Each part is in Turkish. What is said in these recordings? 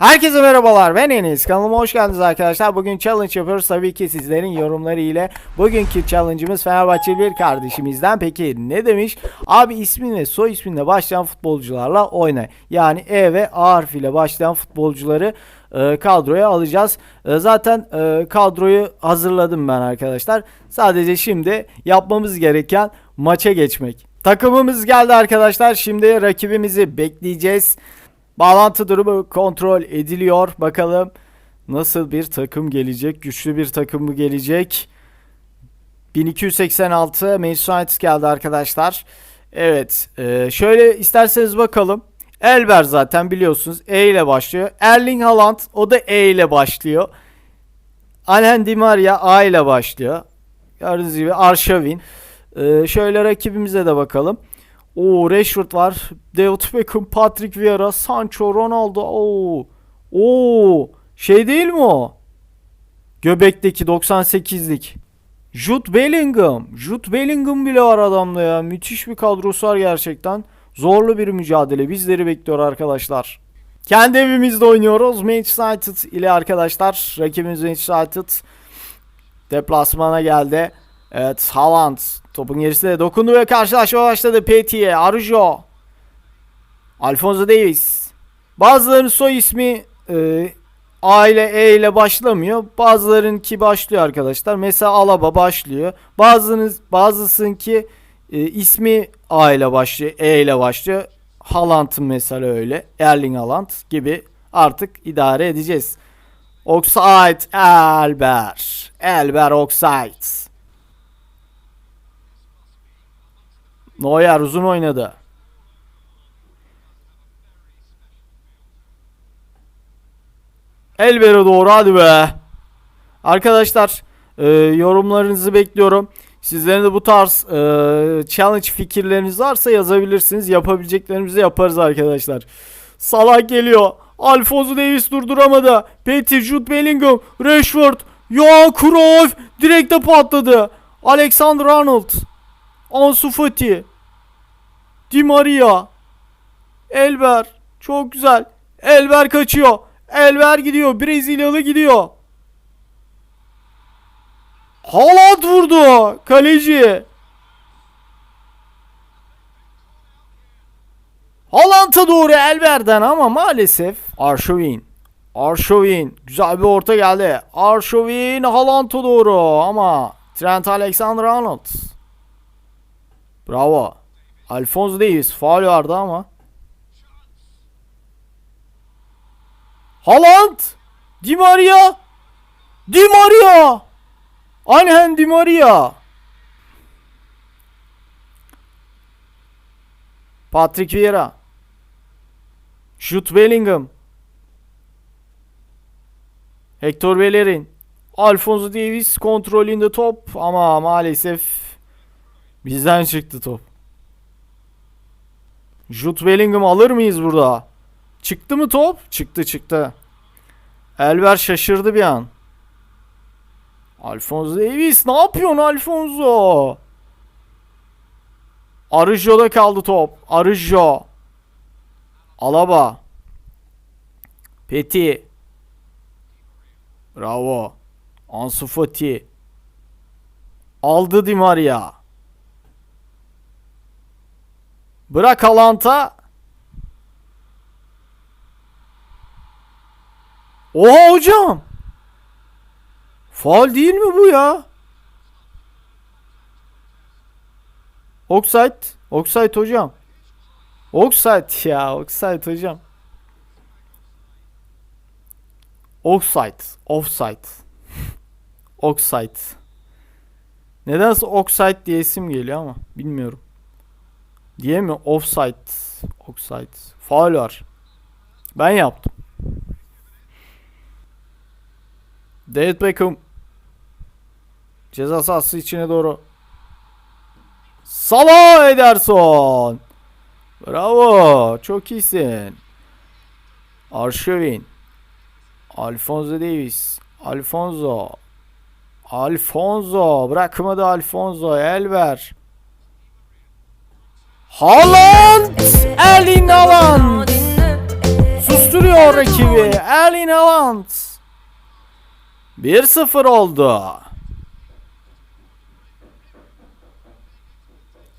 Herkese merhabalar ben Enes kanalıma hoş geldiniz arkadaşlar. Bugün challenge yapıyoruz. Tabii ki sizlerin yorumları ile bugünkü challenge'ımız Fenerbahçeli bir kardeşimizden. Peki ne demiş? Abi isminle soy isminle başlayan futbolcularla oyna. Yani E ve A harfiyle başlayan futbolcuları e, kadroya alacağız. E, zaten e, kadroyu hazırladım ben arkadaşlar. Sadece şimdi yapmamız gereken maça geçmek. Takımımız geldi arkadaşlar. Şimdi rakibimizi bekleyeceğiz Bağlantı durumu kontrol ediliyor. Bakalım nasıl bir takım gelecek? Güçlü bir takım mı gelecek? 1286 Manchester United geldi arkadaşlar. Evet. e, şöyle isterseniz bakalım. Elber zaten biliyorsunuz E ile başlıyor. Erling Haaland o da E ile başlıyor. Alhen Di Maria A ile başlıyor. Gördüğünüz gibi Arshavin. E, şöyle rakibimize de bakalım. Oo Rashford var. David Beckham, Patrick Vieira, Sancho, Ronaldo. Oo. Oo. Şey değil mi o? Göbek'teki 98'lik. Jude Bellingham. Jude Bellingham bile var adamda ya. Müthiş bir kadrosu var gerçekten. Zorlu bir mücadele. Bizleri bekliyor arkadaşlar. Kendi evimizde oynuyoruz. Manchester United ile arkadaşlar. Rakibimiz Manchester United. Deplasmana geldi. Evet Haaland topun gerisine dokundu ve karşılaşma başladı. Petiye, Arujo, Alfonso Davis. Bazılarının soy ismi e, A ile E ile başlamıyor. Bazılarınki başlıyor arkadaşlar. Mesela Alaba başlıyor. Bazınız bazısınki e, ismi A ile başlıyor, E ile başlıyor. Haaland'ın mesela öyle. Erling Haaland gibi artık idare edeceğiz. Oxide Elber. Elber Oxide. Neuer uzun oynadı. Elber'e doğru hadi be. Arkadaşlar e, yorumlarınızı bekliyorum. Sizlerin de bu tarz e, challenge fikirleriniz varsa yazabilirsiniz. Yapabileceklerimizi yaparız arkadaşlar. Salah geliyor. Alfonso Davis durduramadı. Petit, Jude Bellingham, Rashford, Johan Cruyff direkte patladı. Alexander Arnold, Ansu Fati, Di Maria, Elber çok güzel. Elber kaçıyor. Elber gidiyor. Brezilyalı gidiyor. Haaland vurdu. Kaleci. Haaland'a doğru Elber'den ama maalesef Arşovin. Arşovin. Güzel bir orta geldi. Arşovin Haaland'a doğru ama Trent Alexander-Arnold. Bravo. Alfonso Davis faul vardı ama. Haaland! Di Maria! Di Maria! Aynen Di Maria! Patrick Vieira. Jude Bellingham. Hector Bellerin. Alfonso Davis kontrolünde top ama maalesef bizden çıktı top. Jude Bellingham alır mıyız burada? Çıktı mı top? Çıktı çıktı. Elber şaşırdı bir an. Alfonso Davis ne yapıyorsun Alfonso? Arıjo'da kaldı top. Arıjo. Alaba. Peti. Bravo. Ansu Fati. Aldı Di Maria. Bırak Alanta. Oha hocam. Faul değil mi bu ya? Offside. Offside hocam. Offside ya. Offside hocam. Offside. Offside. Offside. Nedense offside diye isim geliyor ama bilmiyorum. Diye mi? Offside. Offside. Faul var. Ben yaptım. David Beckham. Ceza sahası içine doğru. Salah Ederson. Bravo. Çok iyisin. Arşevin. Alfonso Davis. Alfonso. Alfonso. Bırakmadı Alfonso. Elber. Haaland. Erling Haaland. Susturuyor. rakibi. Erling Haaland. 1-0 oldu.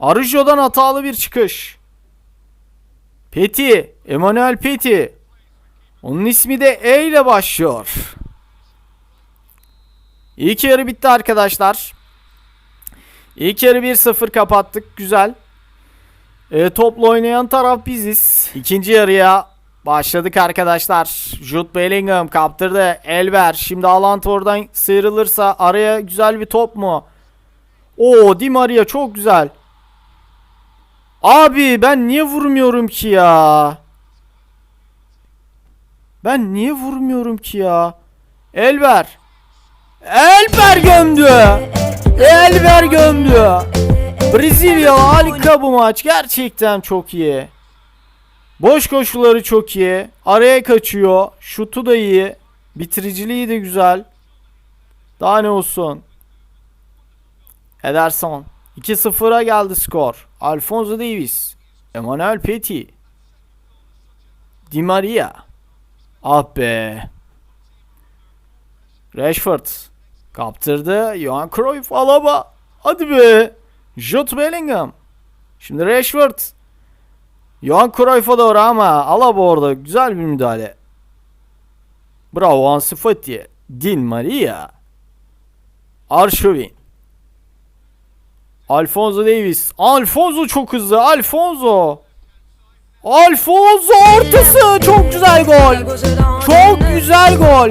Arujio'dan hatalı bir çıkış. Peti, Emmanuel Peti. Onun ismi de E ile başlıyor. İlk yarı bitti arkadaşlar. İlk yarı 1-0 kapattık. Güzel. E, topla oynayan taraf biziz. İkinci yarıya başladık arkadaşlar. Jude Bellingham kaptırdı. Elber. Şimdi Haaland oradan sıyrılırsa araya güzel bir top mu? Oo Di Maria çok güzel. Abi ben niye vurmuyorum ki ya? Ben niye vurmuyorum ki ya? Elber. Elber gömdü. Elber gömdü. Brezilya harika bu maç. Gerçekten çok iyi. Boş koşuları çok iyi. Araya kaçıyor. Şutu da iyi. Bitiriciliği de güzel. Daha ne olsun. Ederson. 2-0'a geldi skor. Alfonso Davis. Emmanuel Petit. Di Maria. Ah be. Rashford. Kaptırdı. Johan Cruyff Alaba. Hadi be. Jude Bellingham. Şimdi Rashford. Johan Cruyff'a doğru ama Alaba orada güzel bir müdahale. Bravo Ansu Fati. Di Maria. Arşovin. Alfonso Davis. Alfonso çok hızlı. Alfonso. Alfonso ortası. Çok güzel gol. Çok güzel gol.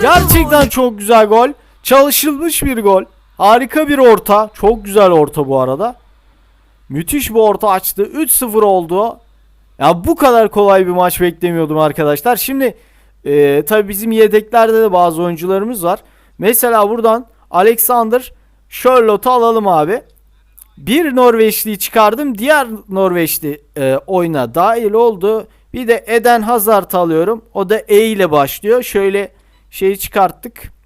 Gerçekten çok güzel gol. Çalışılmış bir gol. Harika bir orta. Çok güzel orta bu arada. Müthiş bir orta açtı. 3-0 oldu. Ya bu kadar kolay bir maç beklemiyordum arkadaşlar. Şimdi e, tabi bizim yedeklerde de bazı oyuncularımız var. Mesela buradan Alexander Charlotte'u alalım abi. Bir Norveçliyi çıkardım. Diğer Norveçli e, oyuna dahil oldu. Bir de Eden Hazard alıyorum. O da E ile başlıyor. Şöyle şeyi çıkarttık.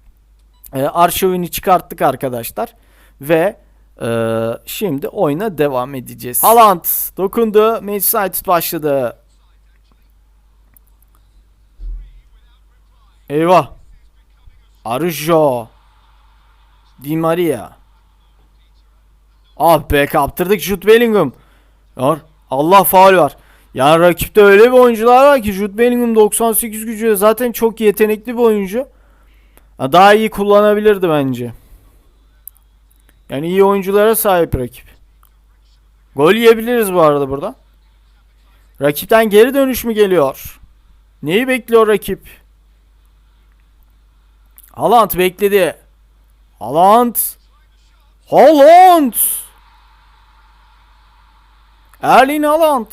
E, arşivini çıkarttık arkadaşlar. Ve e, şimdi oyuna devam edeceğiz. Haaland dokundu. Manchester United başladı. Eyvah. Arujo. Di Maria. Ah be kaptırdık Jude Bellingham. Yar, Allah faul var. Yani rakipte öyle bir oyuncular var ki Jude Bellingham 98 gücü zaten çok yetenekli bir oyuncu. Ha, Daha iyi kullanabilirdi bence. Yani iyi oyunculara sahip rakip. Gol yiyebiliriz bu arada burada. Rakipten geri dönüş mü geliyor? Neyi bekliyor rakip? Haaland bekledi. Haaland. Haaland. Erling Haaland.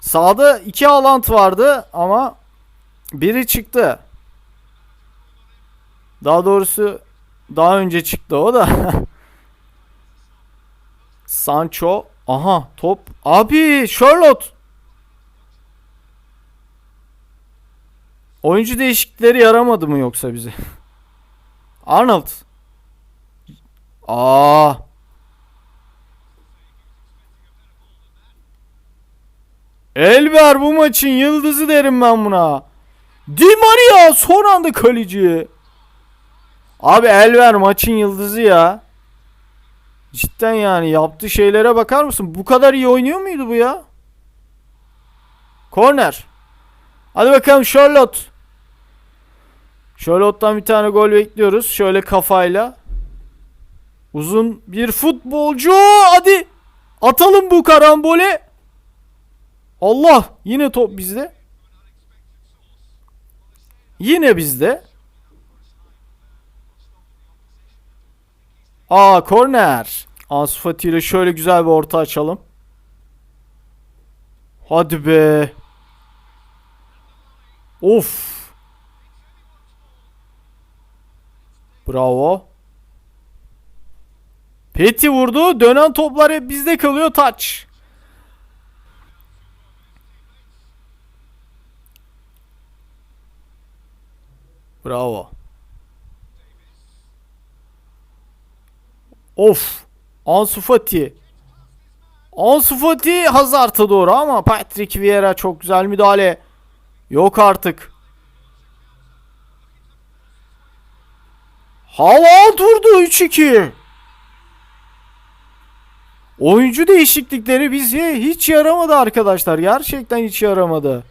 Sağda iki Haaland vardı ama biri çıktı. Daha doğrusu daha önce çıktı o da. Sancho. Aha top. Abi Charlotte. Oyuncu değişiklikleri yaramadı mı yoksa bize? Arnold. Aa. Elber bu maçın yıldızı derim ben buna. Di Maria son anda kaleci. Abi Elber maçın yıldızı ya. Cidden yani yaptığı şeylere bakar mısın? Bu kadar iyi oynuyor muydu bu ya? Korner. Hadi bakalım Charlotte. Charlotte'dan bir tane gol bekliyoruz. Şöyle kafayla. Uzun bir futbolcu. Hadi. Atalım bu karambole. Allah. Yine top bizde. Yine bizde. Aa korner. Ansu Fati ile şöyle güzel bir orta açalım. Hadi be. Of. Bravo. Peti vurdu. Dönen toplar hep bizde kalıyor. Taç. Bravo. Of. Ansu Fati. Ansu Fati Hazard'a doğru ama Patrick Vieira çok güzel müdahale. Yok artık. Haaland vurdu 3-2. Oyuncu değişiklikleri bize hiç yaramadı arkadaşlar. Gerçekten hiç yaramadı.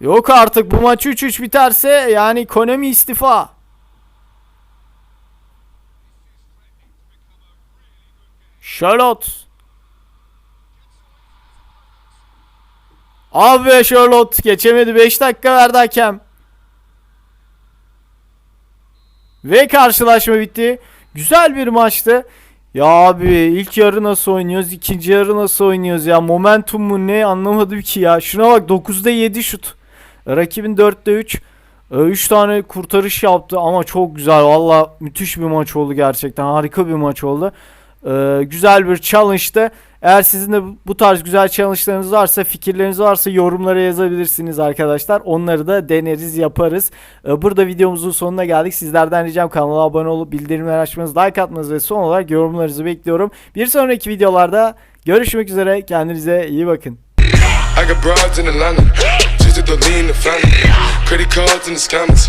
Yok artık bu maç 3-3 biterse yani Konami istifa. Charlotte. Abi Charlotte geçemedi 5 dakika verdi hakem. Ve karşılaşma bitti. Güzel bir maçtı. Ya abi ilk yarı nasıl oynuyoruz, ikinci yarı nasıl oynuyoruz ya? Momentum mu ne anlamadım ki ya. Şuna bak 9'da 7 şut. Rakibin 4'te 3. 3 tane kurtarış yaptı ama çok güzel. Valla müthiş bir maç oldu gerçekten. Harika bir maç oldu. Ee, güzel bir challenge'tı. Eğer sizin de bu- tarz güzel challenge'larınız varsa, fikirleriniz varsa yorumlara yazabilirsiniz arkadaşlar. Onları da deneriz, yaparız. Ee, burada videomuzun sonuna geldik. Sizlerden ricam kanala abone olup bildirimleri açmanızı, like atmanızı ve son olarak yorumlarınızı bekliyorum. Bir sonraki videolarda görüşmek üzere. Kendinize iyi bakın. I got broads in Atlanta. Just to the lean, the family. Credit cards and the scammers.